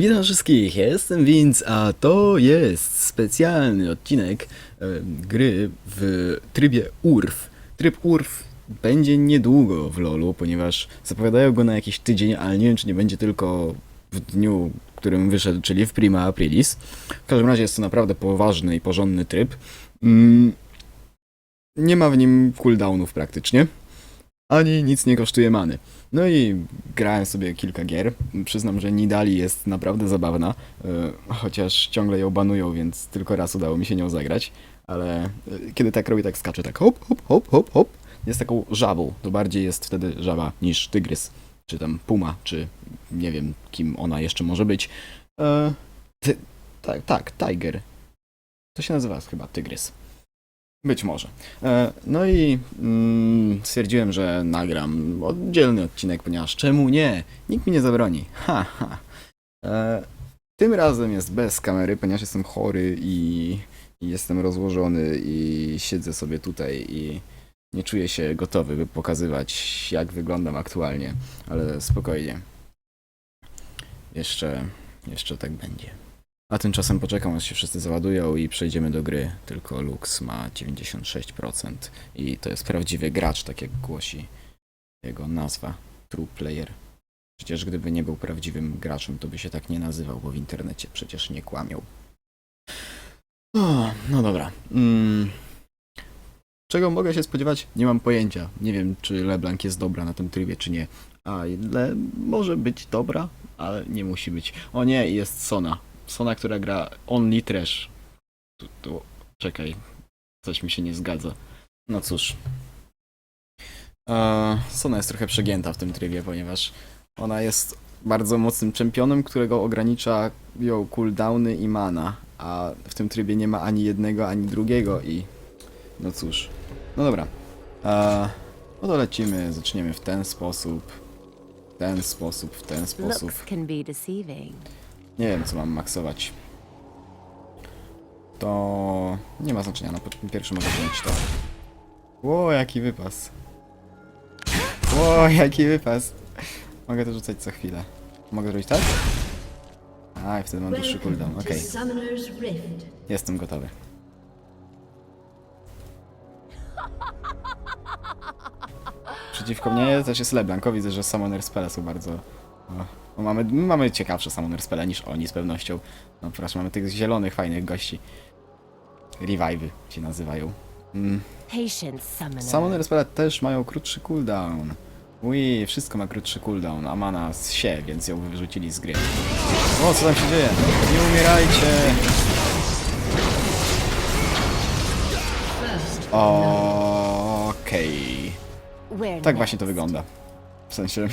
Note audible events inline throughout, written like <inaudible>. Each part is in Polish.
Witam wszystkich, jestem Vince, a to jest specjalny odcinek e, gry w trybie URF. Tryb URF będzie niedługo w LoLu, ponieważ zapowiadają go na jakiś tydzień, ale nie wiem czy nie będzie tylko w dniu, którym wyszedł, czyli w Prima Aprilis. W każdym razie jest to naprawdę poważny i porządny tryb. Mm, nie ma w nim cooldownów praktycznie, ani nic nie kosztuje many. No i grałem sobie kilka gier. Przyznam, że Nidali jest naprawdę zabawna, e, chociaż ciągle ją banują, więc tylko raz udało mi się nią zagrać. Ale e, kiedy tak robi, tak skacze, tak hop, hop, hop, hop, hop. Jest taką żabą. To bardziej jest wtedy żaba niż tygrys, czy tam puma, czy nie wiem, kim ona jeszcze może być. E, ty, tak, tak, tiger. To się nazywa chyba tygrys. Być może. E, No i mm, stwierdziłem, że nagram oddzielny odcinek, ponieważ czemu nie? Nikt mi nie zabroni. <laughs> Ha, ha. E, Tym razem jest bez kamery, ponieważ jestem chory i, i jestem rozłożony i siedzę sobie tutaj i nie czuję się gotowy, by pokazywać, jak wyglądam aktualnie, ale spokojnie. Jeszcze, jeszcze tak będzie. A tymczasem poczekam, aż się wszyscy załadują i przejdziemy do gry. Tylko Lux ma 96% i to jest prawdziwy gracz, tak jak głosi jego nazwa. True player. Przecież gdyby nie był prawdziwym graczem, to by się tak nie nazywał, bo w internecie przecież nie kłamią. O, no dobra. Mm. Czego mogę się spodziewać? Nie mam pojęcia. Nie wiem, czy LeBlanc jest dobra na tym trybie, czy nie. A, Le może być dobra, ale nie musi być. O nie, jest Sona. Sona, która gra Only Trash. Tu, tu, czekaj, coś mi się nie zgadza. No cóż. E, Sona jest trochę przegięta w tym trybie, ponieważ ona jest bardzo mocnym czempionem, którego ogranicza ją cooldowny i mana, a w tym trybie nie ma ani jednego, ani drugiego i no cóż. No dobra. E, no to lecimy, zaczniemy w ten sposób, w ten sposób, w ten sposób. Looks can be deceiving. Nie wiem, co mam maksować. To nie ma znaczenia, na pierwszy mogę wziąć to. Ło, jaki wypas. Ło, jaki wypas. Mogę to rzucać co chwilę. Mogę zrobić tak? A, i wtedy mam dłuższy cooldown, okej. Rift. Jestem gotowy. Przeciwko mnie też jest LeBlanc. O, Widzę, że Summoner Spele są bardzo... O, mamy, my mamy ciekawsze Summoner Spele niż oni z pewnością. No proszę, mamy tych zielonych, fajnych gości. Revive'y się nazywają. Mm. Patience, summoner. Summoner Spele też mają krótszy cooldown. Ui, wszystko ma krótszy cooldown, a mana z się, więc ją wyrzucili z gry. O, co tam się dzieje? Nie umierajcie! Okej. Where Tak właśnie to wygląda. W sensie...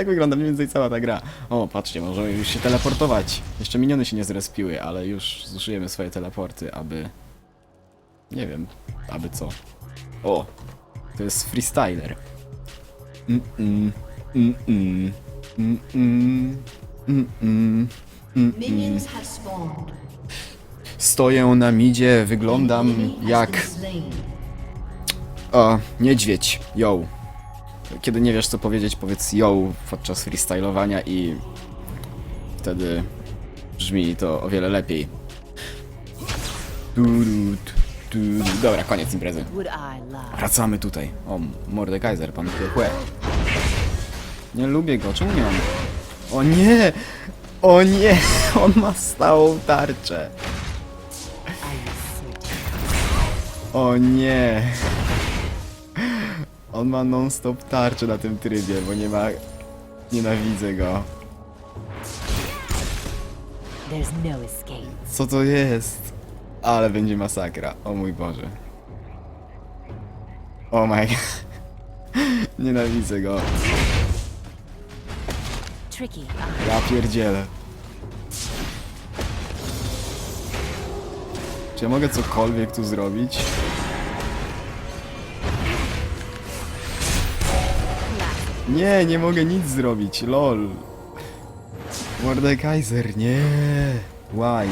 tak wygląda mniej więcej cała ta gra. O, patrzcie, możemy już się teleportować. Jeszcze miniony się nie zrespiły, ale już zużyjemy swoje teleporty, aby... Nie wiem, aby co. O! To jest freestyler. Mm-mm. Mm-mm. Mm-mm. Minions have spawned. Stoję na midzie, wyglądam jak... O, niedźwiedź, yo. Kiedy nie wiesz co powiedzieć, powiedz yo podczas freestylowania i wtedy brzmi to o wiele lepiej. Dobra, koniec imprezy. Wracamy tutaj. O, Mordekaiser, pan Chłe. Nie lubię go, czemu nie mam? O nie! O nie! <laughs> On ma stałą tarczę. O nie! On ma non-stop tarczę na tym trybie, bo nie ma... Nienawidzę go. There's no escape. Co to jest? Ale będzie masakra. O mój Boże. O my... <laughs> Nienawidzę go. Tricky. Ja pierdzielę. Czy ja mogę cokolwiek tu zrobić? Nie, nie mogę nic zrobić, lol. Mordekaiser, nie. Why?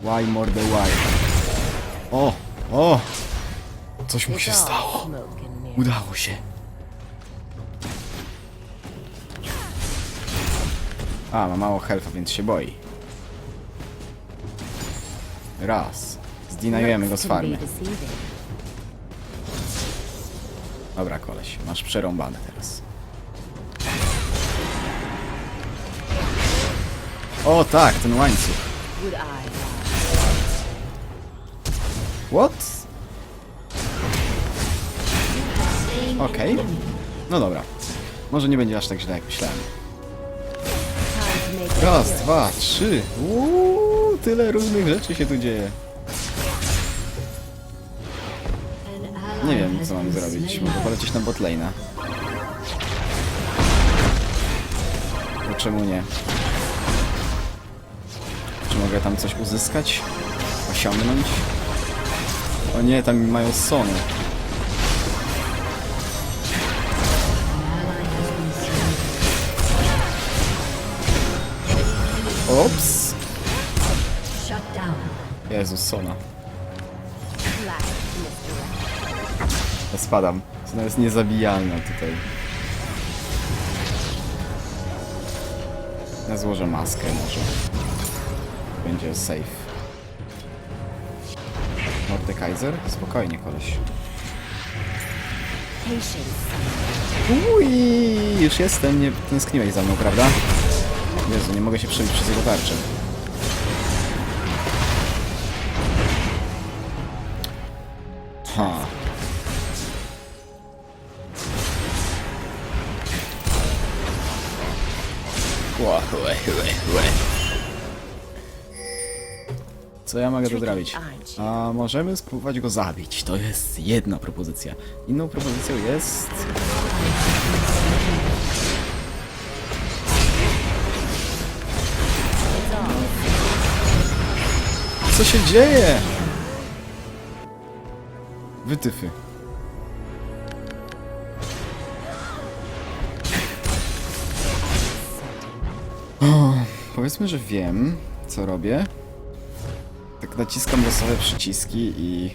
Why Morde, why? O, o! Coś mu się stało. Udało się. A, ma mało health'a, więc się boi. Raz. Zdinajujemy go z farmy. Dobra, koleś, masz przerąbane teraz. O tak, ten łańcuch. What? Okej. No dobra. Może nie będzie aż tak źle, jak myślałem. Raz, dwa, trzy. Uuu, tyle różnych rzeczy się tu dzieje. Nie wiem, co mam zrobić. Mogę polecieć na botlane'a. Bo czemu nie? Czy mogę tam coś uzyskać? Osiągnąć? O nie, tam mają sony. Ops! Jezus, sona. Ja spadam. Ona jest niezabijalna tutaj. Ja złożę maskę może. Będzie safe. Mordekaiser? Spokojnie, koleś. Patience. Ui, już jestem, nie tęskniłeś za mną, prawda? Jezu, nie mogę się przebić przez jego tarczę. Co ja mogę tu zrobić? A możemy spróbować go zabić. To jest jedna propozycja. Inną propozycją jest... Co się dzieje? Wytyfy. O, powiedzmy, że wiem, co robię. Tak naciskam losowe przyciski i...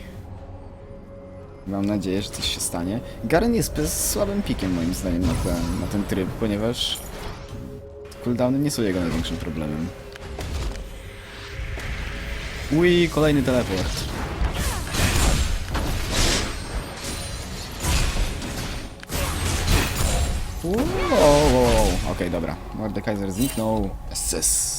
Mam nadzieję, że coś się stanie. Garen jest słabym pikiem moim zdaniem na ten, na ten tryb, ponieważ cooldowny nie są jego największym problemem. Ui, kolejny teleport. Wow, wow, wow. Okej, dobra. Mordekaiser zniknął. SS.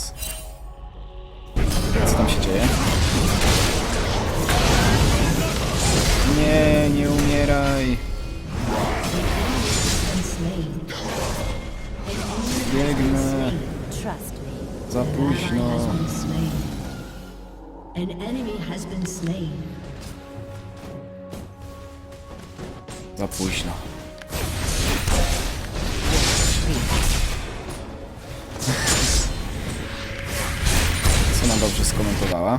An enemy has been slain. Za późno. Co nam dobrze skomentowała.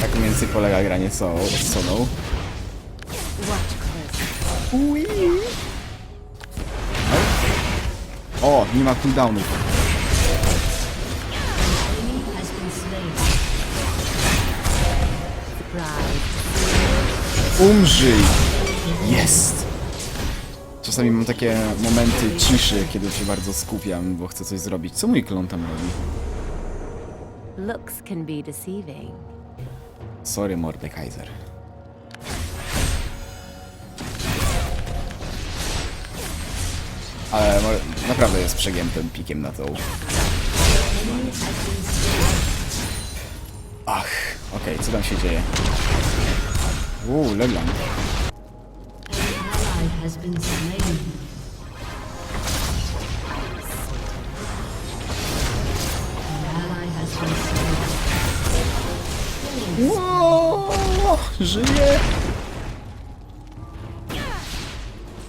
Tak mniej więcej polega granie Soną. z Soną. Ui. O, nie ma cooldownu. Umrzyj! Jest! Czasami mam takie momenty ciszy, kiedy się bardzo skupiam, bo chcę coś zrobić. Co mój klon tam robi? Looks can be deceiving. Sorry, Mordekaiser. Ale naprawdę jest przegiętym pikiem na tą. Ach, okej, co tam się dzieje? Uuu, Leblanc. Wow, żyje!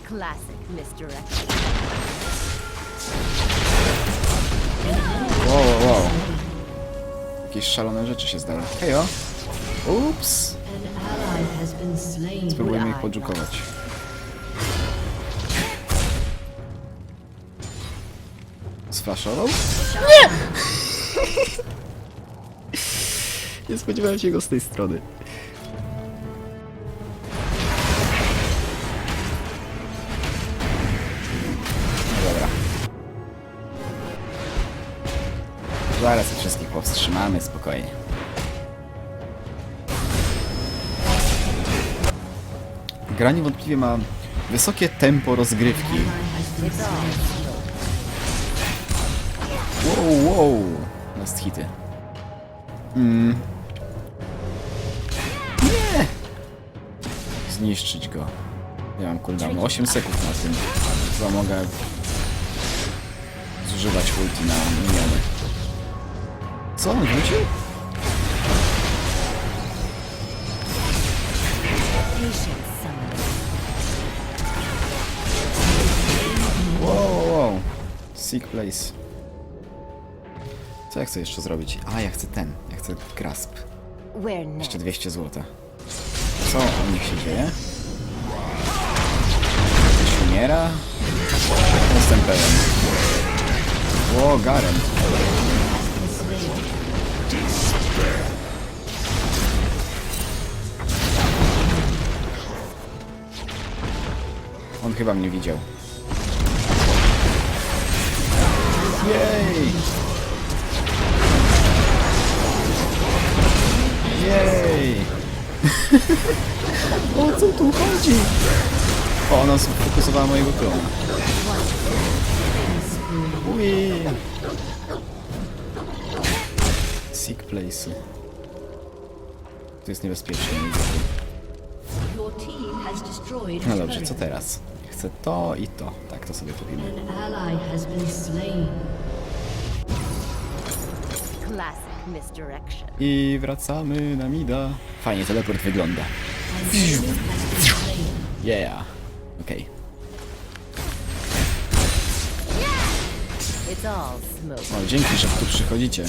Classic misdirection. Wow, wow, wow. Jakieś szalone rzeczy się zdały. Hejo! Ups! Spróbujmy ich podżukować. Sflashował? Nie! <laughs> Nie spodziewałem się go z tej strony. Dobra. Zaraz ich wszystkich powstrzymamy, spokojnie. Gra niewątpliwie ma wysokie tempo rozgrywki. Wow, wow. Last hity. Mm. Nie! Zniszczyć go. Ja mam cooldown 8 sekund na tym. Chyba mogę zużywać ulti na miniony. Co on wrócił? Sick place. Co ja chcę jeszcze zrobić? A, ja chcę ten. Ja chcę grasp. Jeszcze 200 zł. Co u nich się dzieje? Ktoś umiera? Jestem pewien. Ło, Garen. On chyba mnie widział. Jej! Jej! o co tu chodzi? O, ona sfokusowała mojego klona. Ui. Sick place. Tu jest niebezpiecznie. No dobrze, co teraz? Chcę to i to. Tak, to sobie kupimy. I wracamy na Mida. Fajnie teleport wygląda. Yeah. Okej. Smoke. O, dzięki, że tu przychodzicie.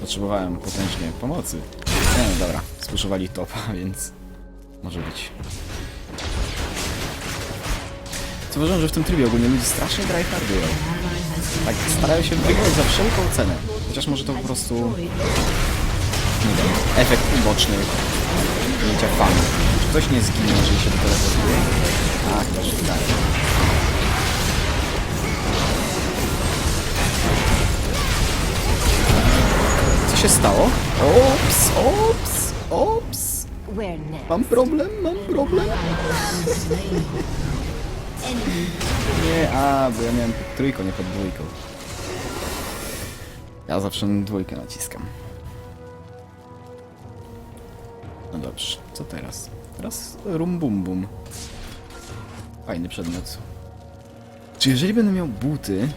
Potrzebowałem potężnie pomocy. No dobra, spuszowali topa, <laughs> więc może być. Zauważyłem, że w tym trybie ogólnie ludzie strasznie tryhardują. Tak starają się wygrać za wszelką cenę. Chociaż może to po prostu, nie wiem, efekt uboczny mięcia fanu. Czy ktoś nie zginie, jeżeli się wyteleportuje? A, chyba, że tak. Co się stało? Ops, ops, ops. Mam problem, mam problem. Nie, a, bo ja miałem pod trójką, nie pod dwójką. Ja zawsze na dwójkę naciskam. No dobrze, co teraz? Teraz rum bum bum. Fajny przedmiot. Czy jeżeli będę miał buty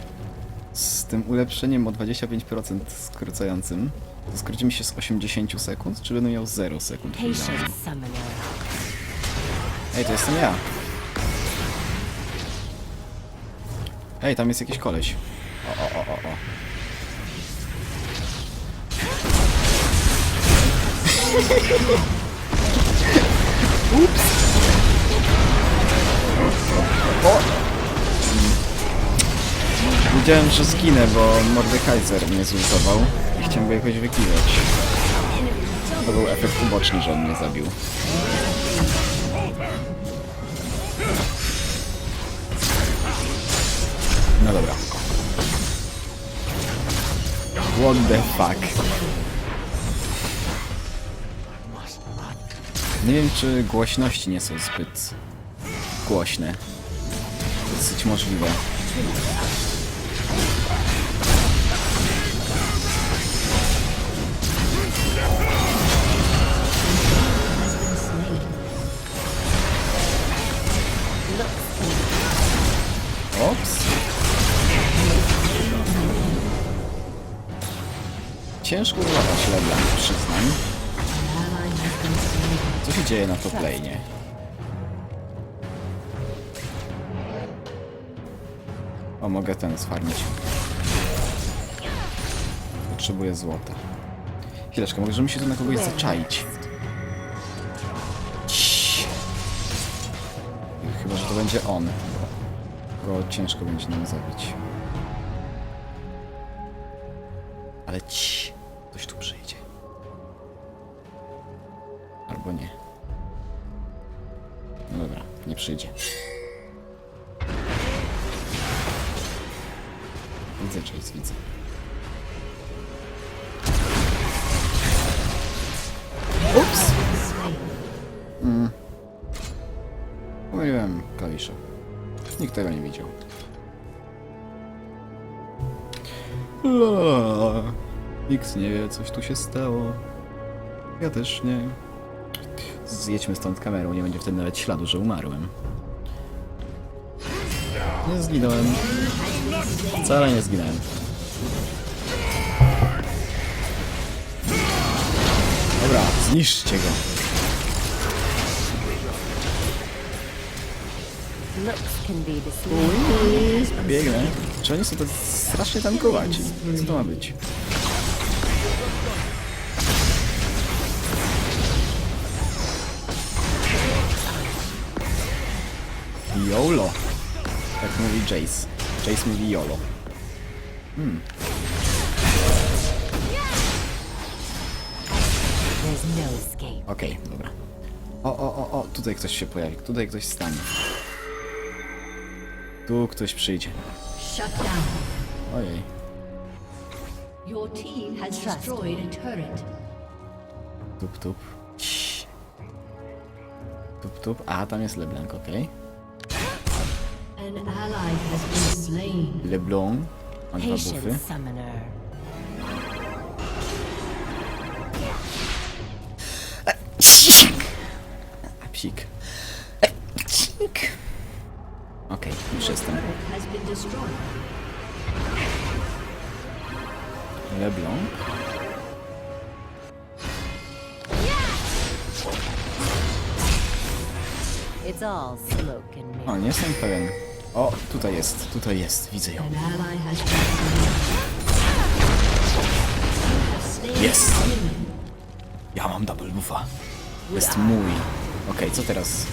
z tym ulepszeniem o 25% skrócającym, to skróci mi się z 80 sekund, czy będę miał 0 sekund? Ej, to jestem ja. Ej, tam jest jakiś koleś. O, o, o, o, Ups. O! Wiedziałem, że zginę, bo Mordekaiser mnie zultował i chciałem go jakoś wykiwać. To był efekt uboczny, że on mnie zabił. No dobra. What the fuck? Nie wiem, czy głośności nie są zbyt głośne. Dosyć możliwe. Ops. Ciężko złapać LeBlanc, przyznam. Co się dzieje na top lane'ie? O, mogę ten sfarmić. Potrzebuję złota. Chwileczkę, możemy się tu na kogoś zaczaić. Ciii. Chyba, że to będzie on. Go ciężko będzie nam zabić. Ale ci, Nikt tego nie widział. La, la, la. Nikt nie wie, coś tu się stało. Ja też nie. Zjedźmy stąd kamerą, nie będzie wtedy nawet śladu, że umarłem. Nie zginąłem. Wcale nie zginąłem. Dobra, zniszczcie go. Deceiving. Biegnę. Czy oni są tak strasznie tankowaci? Co to ma być? YOLO. Jak mówi Jace. Jace mówi YOLO. There's no. Okej, dobra. O, o, o, o, tutaj ktoś się pojawi. Tutaj ktoś stanie. Tu ktoś przyjdzie. Shut down. Ojej. Your team has destroyed a turret. Tup, tup. Tup, tup. A, tam jest LeBlanc, okej. An ally has been slain. LeBlanc. Ma dwa buffy. Summoner. LeBlanc. O, nie jestem pewien. O, tutaj jest, tutaj jest, widzę ją. Jest. Ja mam double buffa. Jest mój. Okej, co teraz?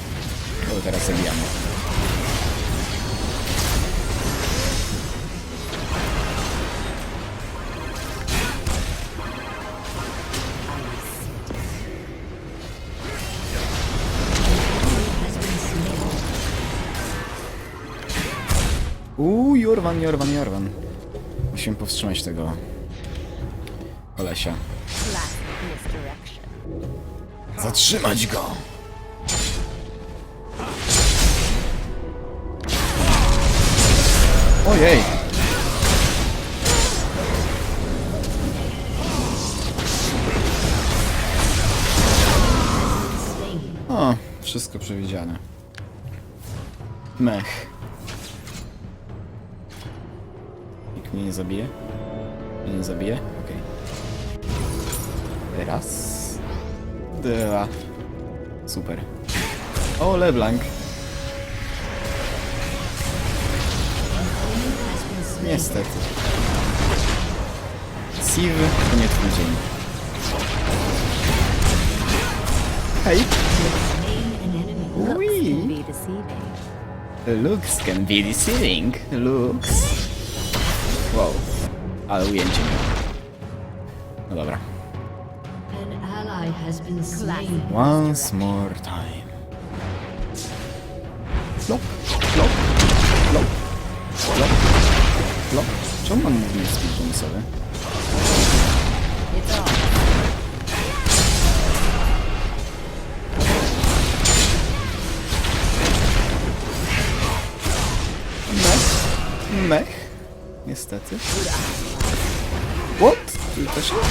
Co teraz zabijamy? Jorwan, Jorwan, Jorwan. Musimy powstrzymać tego kolesia. Zatrzymać go! Ojej! O, wszystko przewidziane. Mech. Mnie nie zabije? Mnie nie zabije? Okej. Raz. Dwa. Super. O, LeBlanc. Niestety. Siv to nie twój dzień. Hej! Ui. Looks can be deceiving. Looks. Wow. Ale ujęcie. No dobra. Once more time. Flop, flop, flop, flop, flop. Czemu mam movement speed bonusowy? Mech. Mech. Niestety. What? Been slain.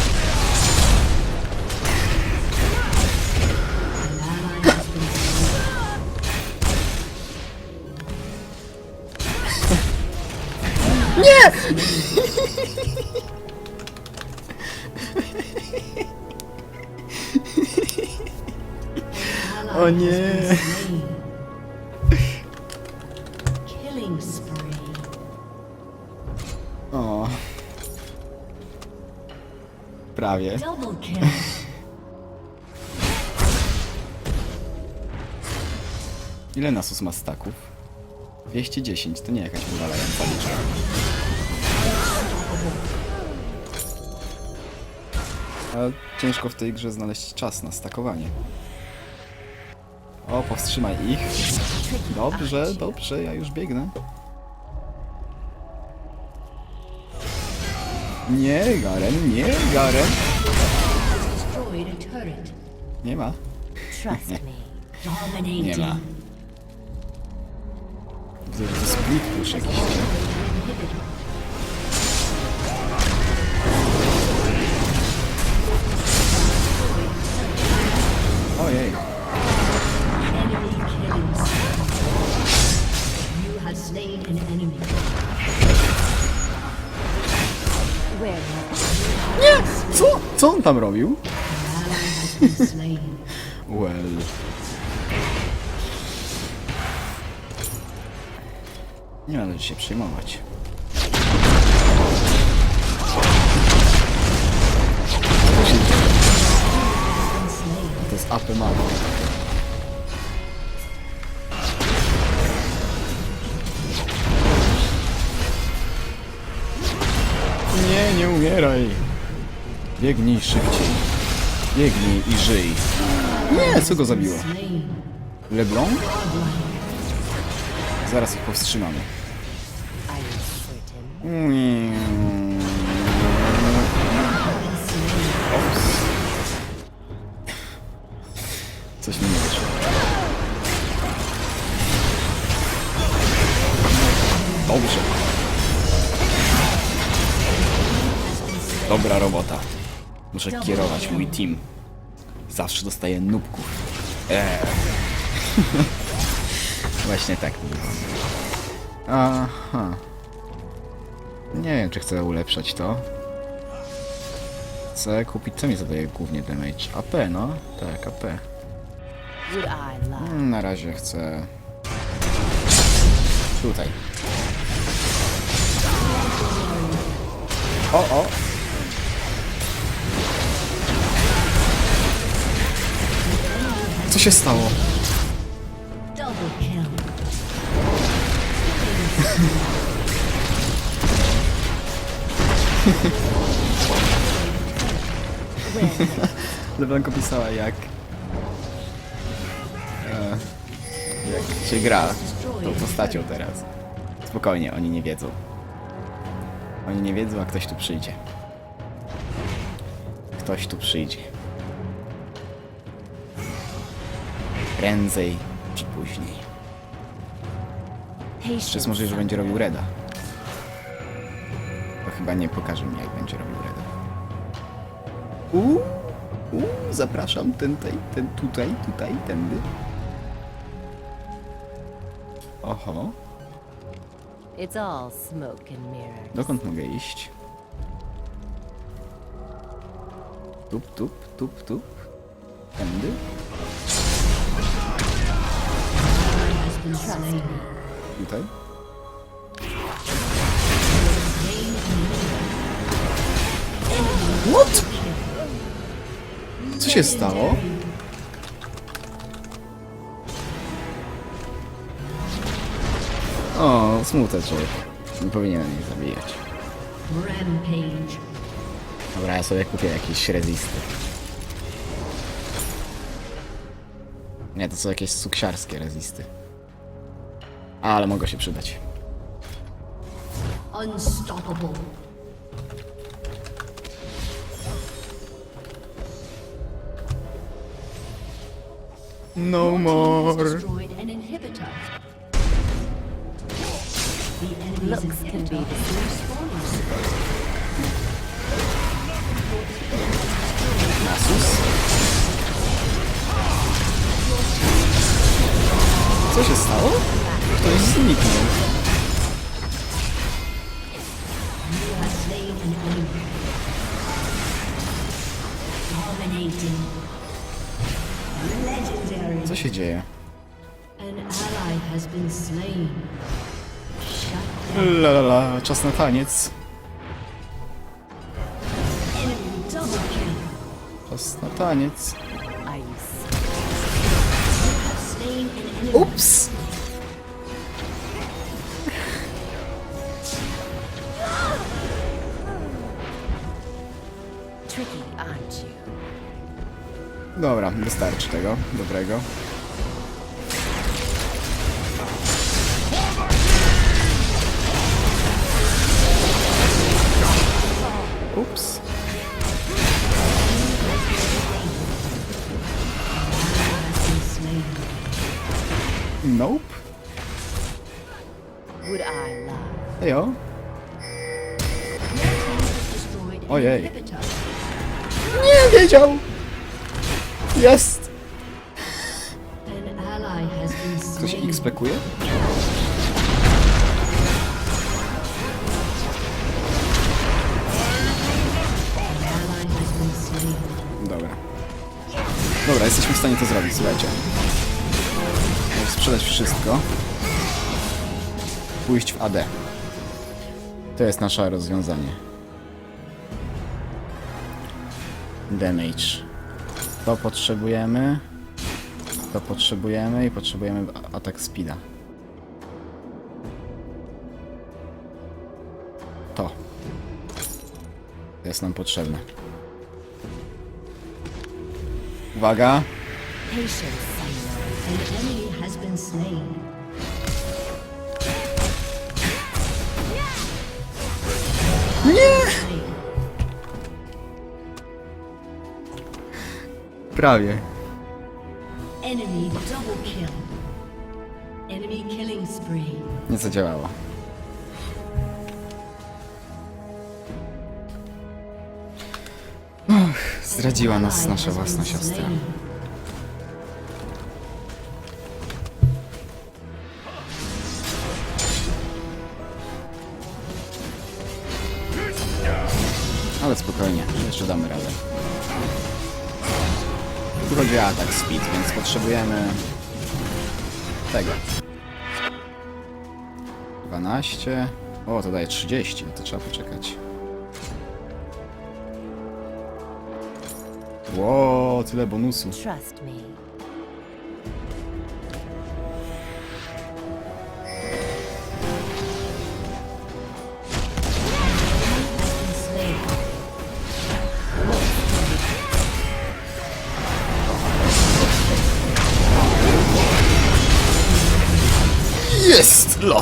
Ally O nie. Prawie. Ile Nasus ma staków? 210, to nie jakaś wywalająca liczba. Ale ciężko w tej grze znaleźć czas na stakowanie. O, powstrzymaj ich. Dobrze, dobrze, ja już biegnę. Nie, Garen, nie, Garen. Nie ma. <laughs> Nie ma. Widzę, że to split push jakiś. Co? On tam robił? <laughs> Well. Nie należy się przejmować. To jest AP mało. Nie, nie umieraj. Biegnij szybciej. Biegnij i żyj. Nie, co go zabiło? LeBlanc? Zaraz ich powstrzymamy. Ops. Coś mi nie wyszło. Dobrze. Dobra robota. Muszę kierować mój team. Zawsze dostaję nubków. Eee. <laughs> Właśnie tak. Aha. Nie wiem, czy chcę ulepszać to. Chcę kupić, co mi zadaje głównie damage? AP, no? Tak, AP. Would I lie? Mm, Na razie chcę... Tutaj. O, o! Co się stało? <laughs> Leblanko pisała jak... E, jak się gra tą postacią teraz. Spokojnie, oni nie wiedzą. Oni nie wiedzą, a ktoś tu przyjdzie. Ktoś tu przyjdzie. Prędzej czy później. Patience. możliwe, że będzie robił Reda? To chyba nie pokaże mi, jak będzie robił Reda. Uuu, uuu, zapraszam, ten, tej, ten tutaj, tutaj, tędy. Oho, It's all smoke and mirrors. dokąd mogę iść? Tup, tup, tup, tup. Tędy? Tutaj? What? Co się stało? O, smuteczek. Nie powinienem jej zabijać. Dobra, ja sobie kupię jakieś rezisty. Nie, to są jakieś suksiarskie rezisty. Ale mogą się przydać. Unstoppable. No more. Looks can be. Nasus? Co się stało? Ktoś zniknął. Co się dzieje? An ally has been slain. Shut down. La la la, czas na taniec. Czas na taniec. Ups! Wystarczy tego dobrego. Ups. Nope. Ejo. Ojej. Nie wiedział! Jest! Ktoś been slain. Dobra. Dobra, jesteśmy w stanie to zrobić, słuchajcie. Możemy Sprzedać wszystko. Pójść w AD. To jest nasze rozwiązanie. Damage. To potrzebujemy. To potrzebujemy i potrzebujemy atak speeda. To. Jest nam potrzebne. Uwaga. Prawie. Enemy double kill. Enemy killing spree. Nie zadziałało. Och, zdradziła nas nasza własna siostra. Ale spokojnie, jeszcze damy radę. Tu chodzi o atak speed, więc potrzebujemy tego. 12. O, to daje 30, no to trzeba poczekać. Ło, tyle bonusu. Trust me.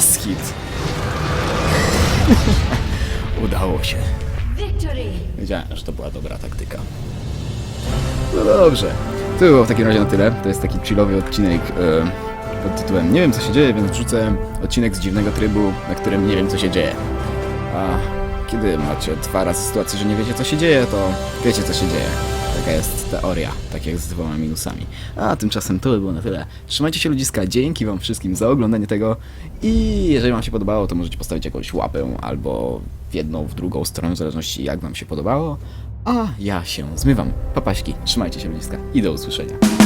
Hit! <laughs> Udało się. Wiedziałem, że to była dobra taktyka. No dobrze. To było w takim razie na tyle. To jest taki chillowy odcinek e, pod tytułem Nie wiem co się dzieje, więc wrzucę odcinek z dziwnego trybu, na którym nie wiem co się dzieje. A kiedy macie dwa razy sytuację, że nie wiecie co się dzieje, to wiecie co się dzieje. Taka jest teoria, tak jak z dwoma minusami. A tymczasem to by było na tyle. Trzymajcie się ludziska, dzięki wam wszystkim za oglądanie tego i jeżeli wam się podobało, to możecie postawić jakąś łapę albo w jedną, w drugą stronę, w zależności jak wam się podobało. A ja się zmywam. Papaśki, trzymajcie się ludziska i do usłyszenia.